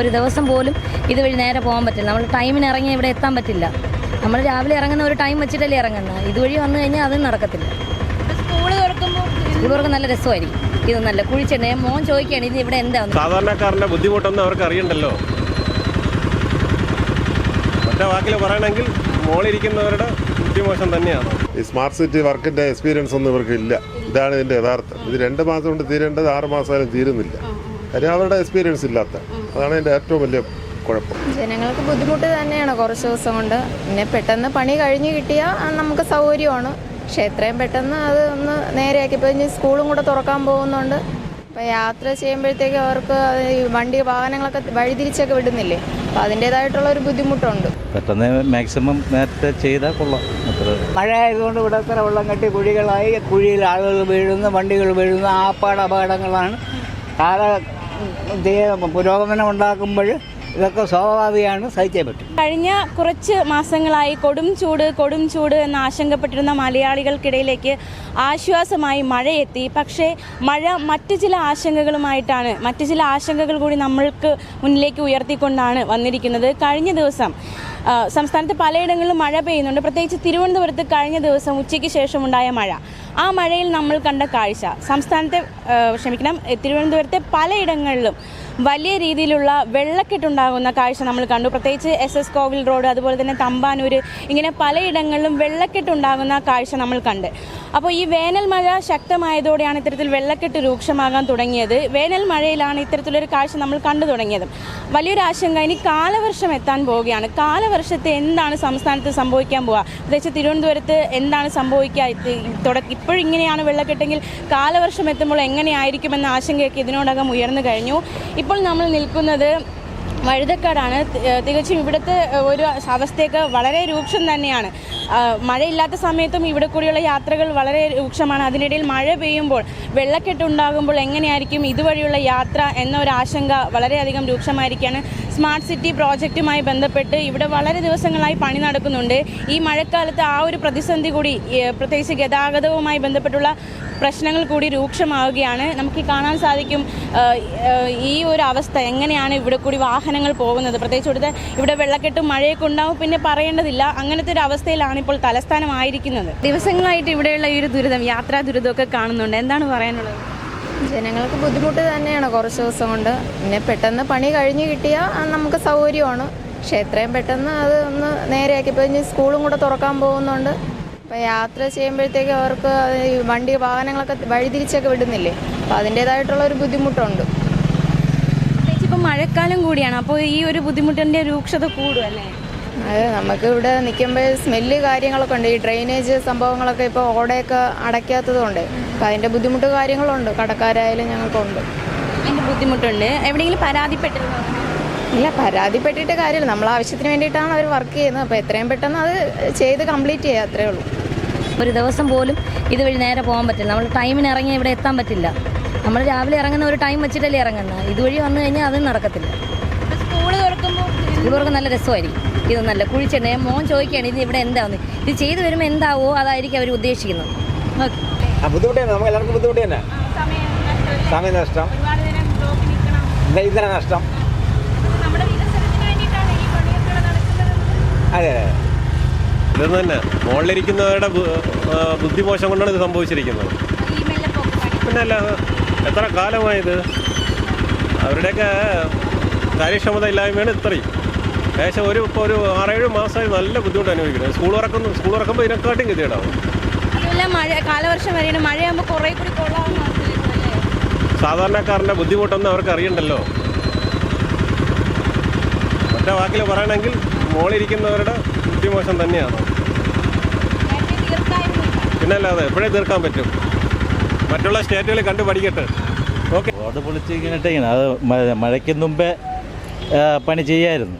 ഒരു ദിവസം പോലും ഇതുവഴി നേരെ പോകാൻ പറ്റില്ല. നമ്മൾ ടൈമിന് ഇറങ്ങി ഇവിടെ എത്താൻ പറ്റില്ല. നമ്മൾ രാവിലെ ഇറങ്ങുന്ന ഒരു ടൈം വെച്ചിട്ടല്ലേ ഇറങ്ങുന്നത് ഇതുവഴി വന്നു കഴിഞ്ഞാൽ അതും നടക്കത്തില്ല. സ്കൂൾ തുറക്കുമ്പോൾ ഇവർക്ക് നല്ല രസമായിരിക്കും. ഇത് നല്ല കുഴിച്ചിട്ട് മോൻ ചോദിക്കുകയാണ് ഇത് ഇവിടെ എന്താ? സാധാരണക്കാരന്റെ ബുദ്ധിമുട്ടൊന്നും അവർക്ക് അറിയണ്ടല്ലോ. ഒറ്റ വാക്കിൽ പറയണമെങ്കിൽ മോളിരിക്കുന്നവരുടെ ബുദ്ധിമോശം തന്നെയാണ്. ഈ സ്മാർട്ട് സിറ്റി വർക്കിന്റെ എക്സ്പീരിയൻസ് ഒന്നും ഇവർക്ക് ഇല്ല. ഇതാണ് ഇതിന്റെ യഥാർത്ഥം. ഇത് രണ്ട് മാസം കൊണ്ട് തീരേണ്ടത് ആറ് മാസം തീരുന്നില്ല. കാര്യം അവരുടെ എക്സ്പീരിയൻസ് ഇല്ലാത്ത. അതാണ് എന്റെ ഏറ്റവും വലിയ കുഴപ്പം. ജനങ്ങൾക്ക് ബുദ്ധിമുട്ട് തന്നെയാണ് കുറച്ച് ദിവസം കൊണ്ട്. പിന്നെ പെട്ടെന്ന് പണി കഴിഞ്ഞു കിട്ടിയാൽ നമുക്ക് സൗകര്യമാണ്. പക്ഷെ എത്രയും പെട്ടെന്ന് അത് ഒന്ന് നേരെയാക്കി. ഇപ്പം ഇനി സ്കൂളും കൂടെ തുറക്കാൻ പോകുന്നുണ്ട്. അപ്പോൾ യാത്ര ചെയ്യുമ്പോഴത്തേക്ക് അവർക്ക് ഈ വണ്ടി വാഹനങ്ങളൊക്കെ വഴിതിരിച്ചൊക്കെ വിടുന്നില്ലേ? അപ്പോൾ അതിന്റേതായിട്ടുള്ള ഒരു ബുദ്ധിമുട്ടുണ്ട്. പെട്ടെന്ന് മാക്സിമം നേരത്തെ ചെയ്താൽ കൊള്ളാം. മഴ ആയതുകൊണ്ട് ഇവിടെ എത്ര വെള്ളം കെട്ടി കുഴികളായി. കുഴിയിൽ ആളുകൾ വീഴുന്നു വണ്ടികൾ വീഴുന്നു. ആപ്പാട് അപകടങ്ങളാണ് കാല പുരോഗമനം ഉണ്ടാക്കുമ്പോൾ ഇതൊക്കെ സ്വാഭാവികമാണ് സഹിച്ചേ പറ്റും. കഴിഞ്ഞ കുറച്ച് മാസങ്ങളായി കൊടും ചൂട് കൊടും ചൂട് എന്ന് ആശങ്കപ്പെട്ടിരുന്ന മലയാളികൾക്കിടയിലേക്ക് ആശ്വാസമായി മഴയെത്തി. പക്ഷേ മഴ മറ്റ് ചില ആശങ്കകളുമായിട്ടാണ് മറ്റ് ചില ആശങ്കകൾ കൂടി നമ്മൾക്ക് മുന്നിലേക്ക് ഉയർത്തിക്കൊണ്ടാണ് വന്നിരിക്കുന്നത്. കഴിഞ്ഞ ദിവസം സംസ്ഥാനത്ത് പലയിടങ്ങളിലും മഴ പെയ്യുന്നുണ്ട്. പ്രത്യേകിച്ച് തിരുവനന്തപുരത്ത് കഴിഞ്ഞ ദിവസം ഉച്ചയ്ക്ക് ശേഷമുണ്ടായ മഴ. ആ മഴയിൽ നമ്മൾ കണ്ട കാഴ്ച. സംസ്ഥാനത്തെ ക്ഷമിക്കണം തിരുവനന്തപുരത്തെ പലയിടങ്ങളിലും വലിയ രീതിയിലുള്ള വെള്ളക്കെട്ടുണ്ടാകുന്ന കാഴ്ച നമ്മൾ കണ്ടു. പ്രത്യേകിച്ച് എസ് എസ് കോവിൽ റോഡ് അതുപോലെ തന്നെ തമ്പാനൂർ ഇങ്ങനെ പലയിടങ്ങളിലും വെള്ളക്കെട്ടുണ്ടാകുന്ന കാഴ്ച നമ്മൾ കണ്ട്. അപ്പോൾ ഈ വേനൽ മഴ ശക്തമായതോടെയാണ് ഇത്തരത്തിൽ വെള്ളക്കെട്ട് രൂക്ഷമാകാൻ തുടങ്ങിയത്. വേനൽ മഴയിലാണ് ഇത്തരത്തിലൊരു കാഴ്ച നമ്മൾ കണ്ടു തുടങ്ങിയത്. വലിയൊരു ആശങ്ക ഇനി കാലവർഷം എത്താൻ പോവുകയാണ്. കാലവർഷത്തെ എന്താണ് സംസ്ഥാനത്ത് സംഭവിക്കാൻ പോവുക പ്രത്യേകിച്ച് തിരുവനന്തപുരത്ത് എന്താണ് സംഭവിക്കുക ഇപ്പോഴിങ്ങനെയാണ് വെള്ളക്കെട്ടെങ്കിൽ കാലവർഷം എത്തുമ്പോൾ എങ്ങനെയായിരിക്കുമെന്ന ആശങ്കയൊക്കെ ഇതിനോടകം ഉയർന്നു കഴിഞ്ഞു. ഇപ്പോൾ നമ്മൾ നിൽക്കുന്നത് വഴുതക്കാടാണ്. തികച്ചും ഇവിടുത്തെ ഒരു അവസ്ഥയൊക്കെ വളരെ രൂക്ഷം തന്നെയാണ്. മഴയില്ലാത്ത സമയത്തും ഇവിടെ കൂടിയുള്ള യാത്രകൾ വളരെ രൂക്ഷമാണ്. അതിനിടയിൽ മഴ പെയ്യുമ്പോൾ വെള്ളക്കെട്ടുണ്ടാകുമ്പോൾ എങ്ങനെയായിരിക്കും ഇതുവഴിയുള്ള യാത്ര എന്ന ഒരു ആശങ്ക വളരെയധികം രൂക്ഷമായിരിക്കുകയാണ് സ്മാർട്ട് സിറ്റി പ്രോജക്റ്റുമായി ബന്ധപ്പെട്ട് ഇവിടെ വളരെ ദിവസങ്ങളായി പണി നടക്കുന്നുണ്ട്. ഈ മഴക്കാലത്ത് ആ ഒരു പ്രതിസന്ധി കൂടി പ്രത്യേകിച്ച് ഗതാഗതവുമായി ബന്ധപ്പെട്ടുള്ള പ്രശ്നങ്ങൾ കൂടി രൂക്ഷമാവുകയാണ്. നമുക്ക് കാണാൻ സാധിക്കും ഈ ഒരു അവസ്ഥ എങ്ങനെയാണ് ഇവിടെ കൂടി വാഹനങ്ങൾ പോകുന്നത്. പ്രത്യേകിച്ച് ഇവിടുത്തെ ഇവിടെ വെള്ളക്കെട്ടും മഴയൊക്കെ ഉണ്ടാവും പിന്നെ പറയേണ്ടതില്ല. അങ്ങനത്തെ ഒരു അവസ്ഥയിലാണ് ഇപ്പോൾ തലസ്ഥാനമായിരിക്കുന്നത്. ദിവസങ്ങളായിട്ട് ഇവിടെയുള്ള ഈ ഒരു ദുരിതം യാത്രാ ദുരിതമൊക്കെ കാണുന്നുണ്ട്. എന്താണ് പറയാനുള്ളത്? ജനങ്ങൾക്ക് ബുദ്ധിമുട്ട് തന്നെയാണ് കുറച്ച് ദിവസം കൊണ്ട്. പിന്നെ പെട്ടെന്ന് പണി കഴിഞ്ഞ് കിട്ടിയാൽ നമുക്ക് സൗകര്യമാണ്. പക്ഷേ എത്രയും പെട്ടെന്ന് അത് ഒന്ന് നേരെയാക്കി. ഇപ്പോൾ ഇനി സ്കൂളും കൂടെ തുറക്കാൻ പോകുന്നുണ്ട്. അപ്പോൾ യാത്ര ചെയ്യുമ്പോഴത്തേക്ക് അവർക്ക് വണ്ടി വാഹനങ്ങളൊക്കെ വഴിതിരിച്ചൊക്കെ വിടുന്നില്ലേ? അപ്പോൾ അതിന്റേതായിട്ടുള്ള ഒരു ബുദ്ധിമുട്ടുണ്ട്. ഇപ്പോൾ മഴക്കാലം കൂടിയാണ്. അപ്പോൾ ഈ ഒരു ബുദ്ധിമുട്ടിന്റെ രൂക്ഷത കൂടും അല്ലേ? അത് നമുക്ക് ഇവിടെ നിൽക്കുമ്പോൾ സ്മെല്ല് കാര്യങ്ങളൊക്കെ ഉണ്ട്. ഈ ഡ്രെയിനേജ് സംഭവങ്ങളൊക്കെ ഇപ്പോൾ ഓടയൊക്കെ അടയ്ക്കാത്തതുകൊണ്ട് അപ്പോൾ അതിന്റെ ബുദ്ധിമുട്ട് കാര്യങ്ങളുണ്ട്. കടക്കാരായാലും ഞങ്ങൾക്കുണ്ട്. അതിന്റെ ബുദ്ധിമുട്ടുണ്ട്. എവിടെയെങ്കിലും പരാതിപ്പെട്ടിരുന്നോ? ഇല്ല പരാതിപ്പെട്ടിട്ട് കാര്യമില്ല. നമ്മൾ ആവശ്യത്തിന് വേണ്ടിയിട്ടാണ് അവർ വർക്ക് ചെയ്യുന്നത്. അപ്പോൾ എത്രയും പെട്ടെന്ന് അത് ചെയ്ത് കംപ്ലീറ്റ് ചെയ്യുക അത്രേ ഉള്ളൂ. ഒരു ദിവസം പോലും ഇതുവഴി നേരെ പോകാൻ പറ്റില്ല. നമ്മൾ ടൈമിന് ഇറങ്ങി ഇവിടെ എത്താൻ പറ്റില്ല. നമ്മൾ രാവിലെ ഇറങ്ങുന്ന ഒരു ടൈം വെച്ചിട്ടല്ലേ ഇറങ്ങുന്നത് ഇതുവഴി വന്നു കഴിഞ്ഞാൽ അതും നടക്കത്തില്ല. സ്കൂൾ തുറക്കുമ്പോൾ ഇവർക്ക് നല്ല രസമായിരിക്കും. ഇത് നല്ല കുഴിച്ചിട്ട് മോൻ ചോദിക്കുകയാണ് ഇത് ഇവിടെ എന്താന്ന്? ഇത് ചെയ്തു വരുമ്പോൾ എന്താവോ? അതായിരിക്കും അവർ ഉദ്ദേശിക്കുന്നത്. മോളിലിരിക്കുന്നവരുടെ നമുക്ക് എല്ലാവർക്കും ബുദ്ധിമുട്ട് തന്നെ. സമയം നഷ്ടം. ഇന്ധന നഷ്ടം. അതെ അതെ. ഇത് തന്നെ. മുകളിലിരിക്കുന്നവരുടെ ബുദ്ധിമോശം കൊണ്ടാണ് ഇത് സംഭവിച്ചിരിക്കുന്നത്. പിന്നെ അല്ല എത്ര കാലമായത്? അവരുടെയൊക്കെ കാര്യക്ഷമത ഇല്ലായ്മയാണ് ഇത്രയും. ഏകദേശം ഒരു ഇപ്പോൾ ഒരു ആറേഴ് മാസമായി നല്ല ബുദ്ധിമുട്ട് അനുഭവിക്കുന്നത് സ്കൂൾ തുറക്കുന്നു. സ്കൂൾ തുറക്കുമ്പോൾ ഇതിനെക്കാട്ടും ഗതികേടാവും. അതുമല്ല മഴ കാലവർഷം വരെയാണ്. മഴയാകുമ്പോൾ കുറേ കൂടി കൊള്ളാവുന്ന സാധാരണക്കാരന്റെ ബുദ്ധിമുട്ടൊന്നും അവർക്ക് അറിയണ്ടല്ലോ. ഒറ്റ വാക്കിൽ പറയണമെങ്കിൽ മോളിരിക്കുന്നവരുടെ ബുദ്ധിമോശം തന്നെയാണ്. പിന്നല്ലാതെ പിന്നെ അല്ലാതെ എപ്പോഴേ തീർക്കാൻ പറ്റും? മറ്റുള്ള സ്റ്റേറ്റുകളിൽ കണ്ടു പഠിക്കട്ടെ. ഓക്കെ. റോഡ് പൊളിച്ച് ഇങ്ങനെ അത് മഴയ്ക്ക് മുമ്പേ പണി ചെയ്യായിരുന്നു.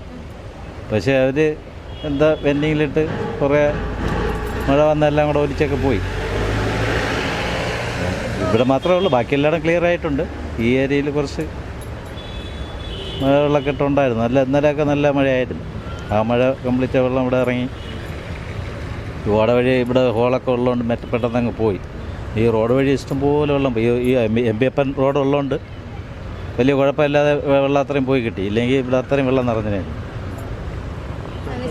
പക്ഷേ അവർ എന്താ വെൻഡിങ്ങിലിട്ട് കുറേ മഴ വന്നെല്ലാം കൂടെ ഒലിച്ചൊക്കെ പോയി. ഇവിടെ മാത്രമേ ഉള്ളൂ. ബാക്കി എല്ലായിടും ക്ലിയർ ആയിട്ടുണ്ട്. ഈ ഏരിയയിൽ കുറച്ച് മഴ വെള്ളക്കെട്ട് ഉണ്ടായിരുന്നു നല്ല ഇന്നലെയൊക്കെ നല്ല മഴയായിരുന്നു. ആ മഴ കംപ്ലീറ്റ് വെള്ളം ഇവിടെ ഇറങ്ങി. ഓട വഴി ഇവിടെ ഹോളൊക്കെ ഉള്ളതുകൊണ്ട് മെറ്റ പെട്ടെന്ന് അങ്ങ് പോയി. ഈ റോഡ് വഴി ഇഷ്ടംപോലെ വെള്ളം പോയി. ഈ- എം ബി എപ്പൻ റോഡ് ഉള്ളതുകൊണ്ട് വലിയ കുഴപ്പമില്ലാതെ വെള്ളം അത്രയും പോയി കിട്ടി. ഇല്ലെങ്കിൽ ഇവിടെ അത്രയും വെള്ളം നിറഞ്ഞിനെ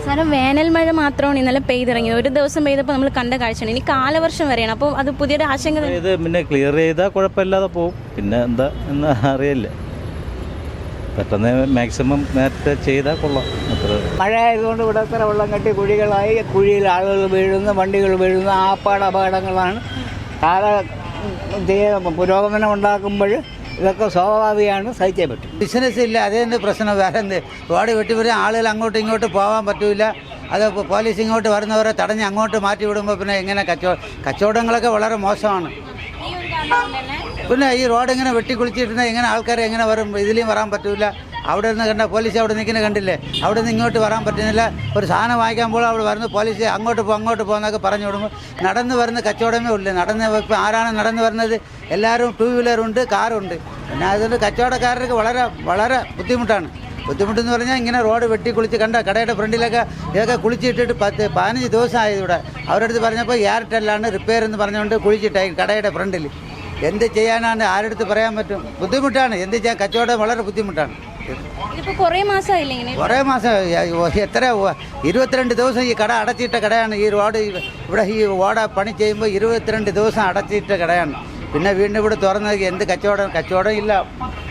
നിസ്സാരം വേനൽ മഴ മാത്രമാണ് ഇന്നലെ പെയ്തിറങ്ങിയത്. ഒരു ദിവസം പെയ്തപ്പോൾ നമ്മൾ കണ്ട കാഴ്ചയാണ്. ഇനി കാലവർഷം വരെയാണ്. അപ്പോൾ അത് പുതിയൊരു ആശങ്ക ഇത് പിന്നെ ക്ലിയർ ചെയ്താൽ കുഴപ്പമില്ലാതെ പോകും പിന്നെ എന്താ എന്ന് അറിയില്ല. പെട്ടെന്ന് മാക്സിമം നേരത്തെ ചെയ്താൽ കൊള്ളാം. അത്ര മഴ ആയതുകൊണ്ട് ഇവിടെ അത്ര വെള്ളം കെട്ടി കുഴികളായി. കുഴിയിൽ ആളുകൾ വീഴുന്നു വണ്ടികൾ വീഴുന്നു ആപ്പാട് അപകടങ്ങളാണ്. കാല പുരോഗമനം ഉണ്ടാക്കുമ്പോൾ ഇതൊക്കെ സ്വാഭാവികമാണ് സഹിക്കാൻ പറ്റും. ബിസിനസ് ഇല്ല അതേ പ്രശ്നം. വേറെ എന്ത് റോഡ് വെട്ടിവരും ആളുകൾ അങ്ങോട്ടും ഇങ്ങോട്ടും പോകാൻ പറ്റില്ല അത് പോലീസ് ഇങ്ങോട്ട് വരുന്നവരെ തടഞ്ഞ് അങ്ങോട്ട് മാറ്റി വിടുമ്പോൾ പിന്നെ ഇങ്ങനെ കച്ചവടം കച്ചവടങ്ങളൊക്കെ വളരെ മോശമാണ്. പിന്നെ ഈ റോഡ് ഇങ്ങനെ വെട്ടിക്കുളിച്ചിട്ടുണ്ടെങ്കിൽ ഇങ്ങനെ ആൾക്കാരെ എങ്ങനെ വരും? ഇതിലേയും വരാൻ പറ്റില്ല അവിടെ നിന്ന് കണ്ട പോലീസ് അവിടെ നിൽക്കുന്ന കണ്ടില്ലേ? അവിടെ നിന്ന് ഇങ്ങോട്ട് വരാൻ പറ്റുന്നില്ല. ഒരു സാധനം വാങ്ങിക്കാൻ പോലും അവിടെ വരുന്ന പോലീസ് അങ്ങോട്ട് പോ അങ്ങോട്ട് പോകുന്നൊക്കെ പറഞ്ഞു വിടുമ്പോൾ നടന്ന് വരുന്ന കച്ചവടമേ ഉള്ളൂ. നടന്ന് ഇപ്പം ആരാണ് നടന്ന് വരുന്നത്? എല്ലാവരും ടൂ വീലറുണ്ട് കാറുണ്ട്. പിന്നെ അതുകൊണ്ട് കച്ചവടക്കാർക്ക് വളരെ വളരെ ബുദ്ധിമുട്ടാണ്. ബുദ്ധിമുട്ടെന്ന് പറഞ്ഞാൽ ഇങ്ങനെ റോഡ് വെട്ടി കുളിച്ച് കണ്ട കടയുടെ ഫ്രണ്ടിലൊക്കെ ഇതൊക്കെ കുളിച്ചിട്ടിട്ട് പത്ത് പതിനഞ്ച് ദിവസമായി ഇവിടെ അവരടുത്ത് പറഞ്ഞപ്പോൾ എയർടെല്ലാണ് റിപ്പയർ എന്ന് പറഞ്ഞുകൊണ്ട് കുളിച്ചിട്ടായി കടയുടെ ഫ്രണ്ടിൽ. എന്ത് ചെയ്യാനാണ് ആരടുത്ത് പറയാൻ പറ്റും? ബുദ്ധിമുട്ടാണ്. എന്ത് ചെയ്യാൻ കച്ചവടം വളരെ ബുദ്ധിമുട്ടാണ്. കുറേ മാസമായില്ലേ ഇങ്ങനെ? കുറേ മാസം ഈ- എത്ര ഇരുപത്തിരണ്ട് ദിവസം ഈ കട അടച്ചിട്ട കടയാണ് ഈ റോഡ്. ഇവിടെ ഈ ഓട പണി ചെയ്യുമ്പോൾ ഇരുപത്തിരണ്ട് ദിവസം അടച്ചിട്ട കടയാണ്. പിന്നെ വീണ്ടും ഇവിടെ തുറന്നത് എന്ത് കച്ചവടം? കച്ചവടം ഇല്ല.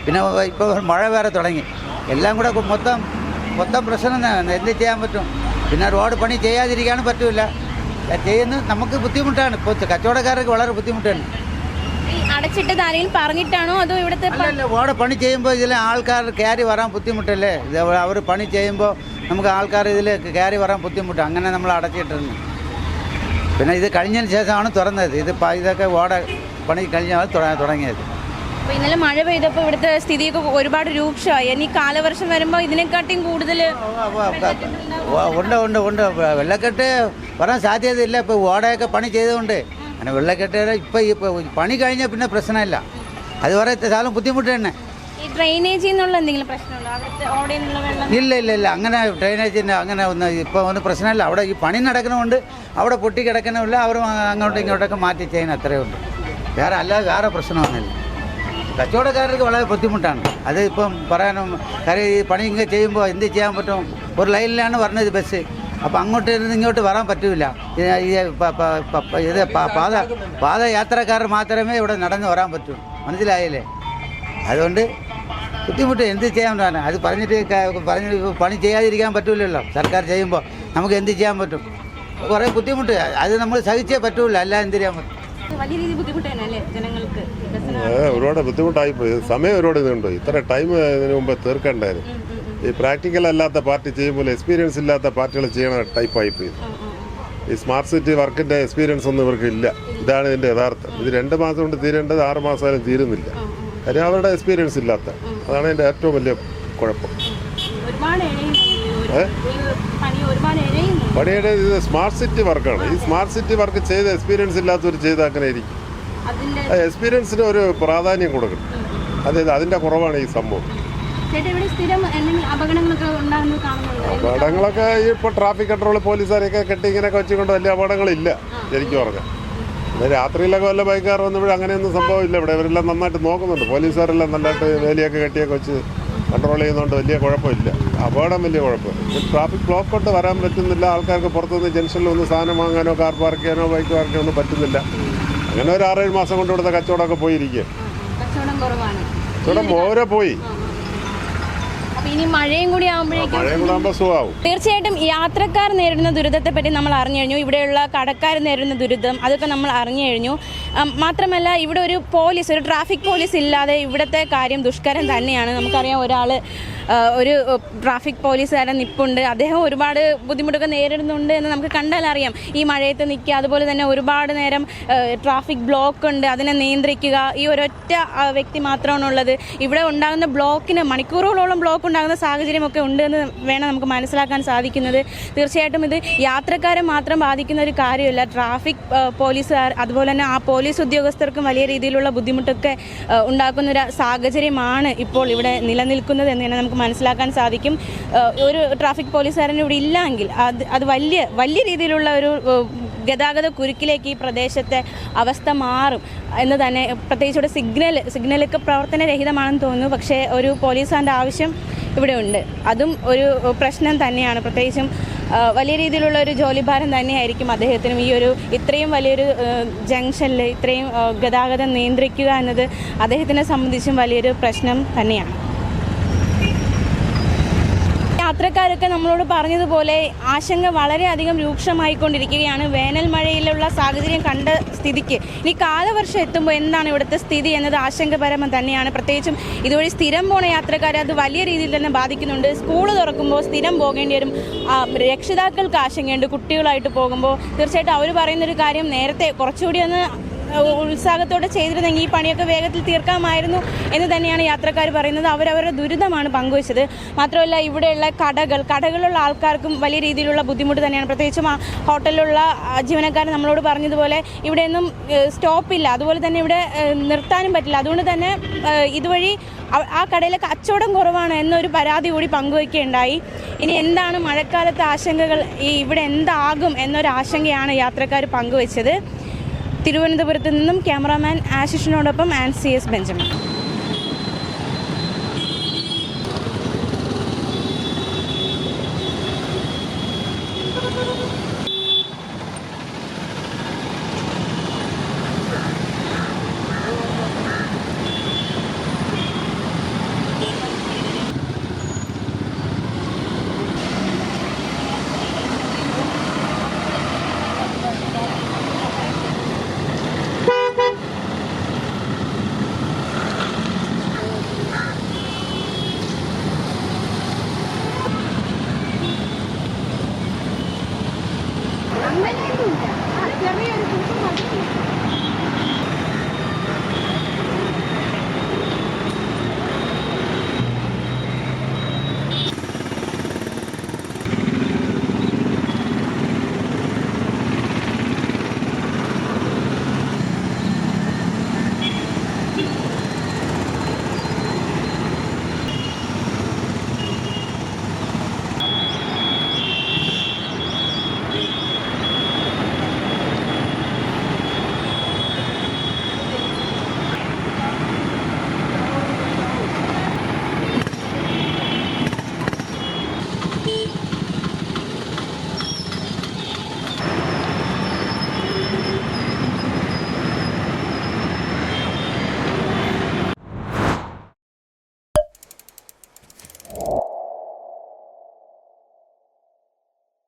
പിന്നെ ഇപ്പോൾ മഴ വേറെ തുടങ്ങി. എല്ലാം കൂടെ മൊത്തം മൊത്തം പ്രശ്നം തന്നെ. എന്ത് ചെയ്യാൻ പറ്റും? പിന്നെ റോഡ് പണി ചെയ്യാതിരിക്കാനും പറ്റില്ല ചെയ്യുന്ന നമുക്ക് ബുദ്ധിമുട്ടാണ്. ഇപ്പോൾ കച്ചവടക്കാർക്ക് വളരെ ബുദ്ധിമുട്ടാണ്. അടച്ചിട്ടത് ആരെങ്കിലും പറഞ്ഞിട്ടാണോ അതോ ഇവിടുത്തെ ഓടെ പണി ചെയ്യുമ്പോൾ ഇതിൽ ആൾക്കാർ കയറി വരാൻ ബുദ്ധിമുട്ടല്ലേ? ഇത് അവർ പണി ചെയ്യുമ്പോൾ നമുക്ക് ആൾക്കാർ ഇതിൽ കയറി വരാൻ ബുദ്ധിമുട്ട്. അങ്ങനെ നമ്മൾ അടച്ചിട്ടിരുന്നു. പിന്നെ ഇത് കഴിഞ്ഞതിന് ശേഷമാണ് തുറന്നത്. ഇത് ഇതൊക്കെ ഓട പണി കഴിഞ്ഞാൽ തുടങ്ങാൻ തുടങ്ങിയത്. അപ്പോൾ ഇന്നലെ മഴ പെയ്തപ്പോൾ ഇവിടുത്തെ സ്ഥിതിയൊക്കെ ഒരുപാട് രൂക്ഷമായി. ഇനി കാലവർഷം വരുമ്പോൾ ഇതിനെക്കാട്ടിയും കൂടുതൽ ഉണ്ട് ഉണ്ട് ഉണ്ട്. വെള്ളക്കെട്ട് വരാൻ സാധ്യതയില്ല. ഇപ്പോൾ ഓടയൊക്കെ പണി ചെയ്തുകൊണ്ട്. അങ്ങനെ വെള്ളക്കെട്ട് ഇപ്പം ഇപ്പോൾ പണി കഴിഞ്ഞാൽ പിന്നെ പ്രശ്നമില്ല. അത് കുറേ കാലം ബുദ്ധിമുട്ട് തന്നെ. ഈ ഡ്രെയിനേജിൽ നിന്നുള്ള എന്തെങ്കിലും പ്രശ്നമുണ്ടോ? ഇല്ല ഇല്ല ഇല്ല. അങ്ങനെ ഡ്രെയിനേജിന്റെ അങ്ങനെ ഒന്നും ഇപ്പോൾ ഒന്നും പ്രശ്നമില്ല. അവിടെ ഈ പണി നടക്കണമുണ്ട്. അവിടെ പൊട്ടി കിടക്കണമില്ല. അവർ അങ്ങോട്ടും ഇങ്ങോട്ടൊക്കെ മാറ്റി ചെയ്യുന്ന അത്രയേ ഉള്ളൂ. വേറെ അല്ലാതെ വേറെ പ്രശ്നമൊന്നുമില്ല കച്ചവടക്കാർക്ക് വളരെ ബുദ്ധിമുട്ടാണ്. അത് ഇപ്പം പറയാനും കാര്യം ഈ പണി ഇങ്ങനെ ചെയ്യുമ്പോൾ എന്ത് ചെയ്യാൻ പറ്റും? ഒരു ലൈനിലാണ് പറഞ്ഞത് ബസ് അപ്പം അങ്ങോട്ട് ഇരുന്ന് ഇങ്ങോട്ട് വരാൻ പറ്റില്ല ഇത് പാത പാദയാത്രക്കാർ മാത്രമേ ഇവിടെ നടന്ന് വരാൻ പറ്റൂ. മനസ്സിലായില്ലേ? അതുകൊണ്ട് ബുദ്ധിമുട്ട് എന്ത് ചെയ്യാൻ പറ്റാണ് അത് പറഞ്ഞിട്ട് പറഞ്ഞ് പണി ചെയ്യാതിരിക്കാൻ പറ്റില്ലല്ലോ സർക്കാർ ചെയ്യുമ്പോൾ നമുക്ക് എന്ത് ചെയ്യാൻ പറ്റും? കുറേ ബുദ്ധിമുട്ട്. അത് നമ്മൾ സഹിച്ചേ പറ്റില്ല അല്ല എന്ത് ചെയ്യാൻ പറ്റും? വലിയ രീതിയിൽ ബുദ്ധിമുട്ട് തന്നെ ജനങ്ങൾക്ക്? ഒരുപാട് ഏ, ഒരുപാട് ബുദ്ധിമുട്ടായിപ്പോയി സമയം ഒരുപാട് ഇതുണ്ട്? ഇത്ര ടൈം ഇതിനു മുമ്പ് തീർക്കണ്ടായിരുന്നു. ഈ പ്രാക്ടിക്കൽ അല്ലാത്ത പാർട്ടി ചെയ്യുമ്പോൾ എക്സ്പീരിയൻസ് ഇല്ലാത്ത പാർട്ടികൾ ചെയ്യണ ടൈപ്പായിപ്പോയി ഈ സ്മാർട്ട് സിറ്റി വർക്കിന്റെ എക്സ്പീരിയൻസ് ഒന്നും ഇവർക്ക് ഇല്ല. ഇതാണ് ഇതിന്റെ യഥാർത്ഥം. ഇത് രണ്ട് മാസം കൊണ്ട് തീരേണ്ടത് ആറ് മാസമായാലും തീരുന്നില്ല. കാര്യം അവരുടെ എക്സ്പീരിയൻസ് ഇല്ലാത്ത. അതാണ് ഇതിന്റെ ഏറ്റവും വലിയ കുഴപ്പം. ഒരുപാട് പണിയുടെ ഇത് സ്മാർട്ട് സിറ്റി വർക്കാണ് ഈ സ്മാർട്ട് സിറ്റി വർക്ക് ചെയ്ത് എക്സ്പീരിയൻസ് ഇല്ലാത്തവർ ചെയ്ത് അങ്ങനെ ഇരിക്കും. എക്സ്പീരിയൻസിന് ഒരു പ്രാധാന്യം കൊടുക്കണം. അതായത് അതിന്റെ കുറവാണ് ഈ സംഭവം. അപകടങ്ങളൊക്കെ ഇപ്പൊ ഇപ്പോൾ ട്രാഫിക് കൺട്രോൾ പോലീസുകാരെയൊക്കെ കെട്ടി ഇങ്ങനെയൊക്കെ വെച്ചുകൊണ്ട് വലിയ അപകടങ്ങളില്ല ശരിക്കും പറഞ്ഞാൽ രാത്രിയിലൊക്കെ വല്ല ബൈക്കാർ വന്നപ്പോഴും അങ്ങനെയൊന്നും സംഭവമില്ല ഇവിടെ. ഇവരെല്ലാം നന്നായിട്ട് നോക്കുന്നുണ്ട്. പോലീസുകാരെല്ലാം നന്നായിട്ട് വേലിയൊക്കെ കെട്ടിയൊക്കെ വെച്ച് കൺട്രോൾ ചെയ്യുന്നതുകൊണ്ട് വലിയ കുഴപ്പമില്ല. അപകടം വലിയ കുഴപ്പമില്ല ട്രാഫിക് ബ്ലോക്ക് കൊണ്ട് വരാൻ പറ്റുന്നില്ല ആൾക്കാർക്ക് പുറത്തുനിന്ന് ജംഗ്ഷനിൽ ഒന്ന് സാധനം വാങ്ങാനോ കാർ പാർക്ക് ചെയ്യാനോ ബൈക്ക് പാർക്ക് ചെയ്യാനോ ഒന്നും പറ്റുന്നില്ല. അങ്ങനെ ഒരു ആറേഴ് മാസം കൊണ്ട് ഇവിടുത്തെ കച്ചവടമൊക്കെ പോയിരിക്കും കച്ചവടം മോരെ പോയി. ഇനി മഴയും കൂടി ആകുമ്പോഴേക്കും തീർച്ചയായിട്ടും യാത്രക്കാർ നേരിടുന്ന ദുരിതത്തെ പറ്റി നമ്മൾ അറിഞ്ഞു കഴിഞ്ഞു. ഇവിടെയുള്ള കടക്കാർ നേരിടുന്ന ദുരിതം അതൊക്കെ നമ്മൾ അറിഞ്ഞു കഴിഞ്ഞു. മാത്രമല്ല ഇവിടെ ഒരു പോലീസ് ഒരു ട്രാഫിക് പോലീസ് ഇല്ലാതെ ഇവിടുത്തെ കാര്യം ദുഷ്കരം തന്നെയാണ്. നമുക്കറിയാം ഒരാൾ ഒരു ട്രാഫിക് പോലീസുകാരൻ നിപ്പുണ്ട്. അദ്ദേഹം ഒരുപാട് ബുദ്ധിമുട്ടൊക്കെ നേരിടുന്നുണ്ട് എന്ന് നമുക്ക് കണ്ടാൽ അറിയാം. ഈ മഴയത്ത് നിൽക്കുക അതുപോലെ തന്നെ ഒരുപാട് നേരം ട്രാഫിക് ബ്ലോക്ക് ഉണ്ട്. അതിനെ നിയന്ത്രിക്കുക. ഈ ഒരൊറ്റ വ്യക്തി മാത്രമാണുള്ളത്. ഇവിടെ ഉണ്ടാകുന്ന ബ്ലോക്കിന് മണിക്കൂറുകളോളം ബ്ലോക്ക് ഉണ്ടാകുന്ന സാഹചര്യമൊക്കെ ഉണ്ട് എന്ന് വേണം നമുക്ക് മനസ്സിലാക്കാൻ സാധിക്കുന്നത്. തീർച്ചയായിട്ടും ഇത് യാത്രക്കാരെ മാത്രം ബാധിക്കുന്ന ഒരു കാര്യമല്ല. ട്രാഫിക് പോലീസുകാർ അതുപോലെ തന്നെ ആ പോലീസ് ഉദ്യോഗസ്ഥർക്കും വലിയ രീതിയിലുള്ള ബുദ്ധിമുട്ടൊക്കെ ഉണ്ടാക്കുന്ന ഒരു സാഹചര്യമാണ് ഇപ്പോൾ ഇവിടെ നിലനിൽക്കുന്നത് എന്ന് തന്നെ നമുക്ക് മനസ്സിലാക്കാൻ സാധിക്കും. ഒരു ട്രാഫിക് പോലീസുകാരൻ ഇവിടെ ഇല്ലെങ്കിൽ അത് അത് വലിയ വലിയ രീതിയിലുള്ള ഒരു ഗതാഗത കുരുക്കിലേക്ക് ഈ പ്രദേശത്തെ അവസ്ഥ മാറും എന്ന് തന്നെ പ്രത്യേകിച്ച് ഇവിടെ സിഗ്നൽ സിഗ്നലൊക്കെ പ്രവർത്തനരഹിതമാണെന്ന് തോന്നുന്നു. പക്ഷേ ഒരു പോലീസുകാരന്റെ ആവശ്യം ഇവിടെ ഉണ്ട്. അതും ഒരു പ്രശ്നം തന്നെയാണ്. പ്രത്യേകിച്ചും വലിയ രീതിയിലുള്ള ഒരു ജോലിഭാരം തന്നെയായിരിക്കും അദ്ദേഹത്തിനും. ഈ ഒരു ഇത്രയും വലിയൊരു ജംഗ്ഷനിൽ ഇത്രയും ഗതാഗതം നിയന്ത്രിക്കുക എന്നത് അദ്ദേഹത്തിനെ സംബന്ധിച്ചും വലിയൊരു പ്രശ്നം തന്നെയാണ്. യാത്രക്കാരൊക്കെ നമ്മളോട് പറഞ്ഞതുപോലെ ആശങ്ക വളരെയധികം രൂക്ഷമായിക്കൊണ്ടിരിക്കുകയാണ്. വേനൽ മഴയിലുള്ള സാഹചര്യം കണ്ട സ്ഥിതിക്ക്. ഇനി കാലവർഷം എത്തുമ്പോൾ എന്താണ് ഇവിടുത്തെ സ്ഥിതി എന്നത് ആശങ്കപരമം തന്നെയാണ്. പ്രത്യേകിച്ചും ഇതുവഴി സ്ഥിരം പോണ യാത്രക്കാരെ അത് വലിയ രീതിയിൽ തന്നെ ബാധിക്കുന്നുണ്ട്. സ്കൂൾ തുറക്കുമ്പോൾ സ്ഥിരം പോകേണ്ടി വരും. രക്ഷിതാക്കൾക്ക് ആശങ്കയുണ്ട്. കുട്ടികളായിട്ട് പോകുമ്പോൾ തീർച്ചയായിട്ടും അവർ പറയുന്നൊരു കാര്യം നേരത്തെ കുറച്ചുകൂടി ഒന്ന് ഉത്സാഹത്തോടെ ചെയ്തിരുന്നെങ്കിൽ ഈ പണിയൊക്കെ വേഗത്തിൽ തീർക്കാമായിരുന്നു എന്ന് തന്നെയാണ് യാത്രക്കാർ പറയുന്നത്. അവരവരുടെ ദുരിതമാണ് പങ്കുവച്ചത്. മാത്രമല്ല ഇവിടെയുള്ള കടകൾ കടകളിലുള്ള ആൾക്കാർക്കും വലിയ രീതിയിലുള്ള ബുദ്ധിമുട്ട് തന്നെയാണ്. പ്രത്യേകിച്ചും ഹോട്ടലിലുള്ള ജീവനക്കാർ നമ്മളോട് പറഞ്ഞതുപോലെ ഇവിടെയൊന്നും സ്റ്റോപ്പില്ല അതുപോലെ തന്നെ ഇവിടെ നിർത്താനും പറ്റില്ല. അതുകൊണ്ട് തന്നെ ഇതുവഴി ആ കടയിലെ കച്ചവടം കുറവാണ് എന്നൊരു പരാതി കൂടി പങ്കുവയ്ക്കുകയുണ്ടായി ഇനി എന്താണ് മഴക്കാലത്തെ ആശങ്കകൾ? ഈ ഇവിടെ എന്താകും എന്നൊരു ആശങ്കയാണ് യാത്രക്കാർ പങ്കുവച്ചത്. തിരുവനന്തപുരത്ത് നിന്നും ക്യാമറാമാൻ ആശിഷിനോടൊപ്പം ആൻഡ് സി എസ് ബെഞ്ചമിൻ.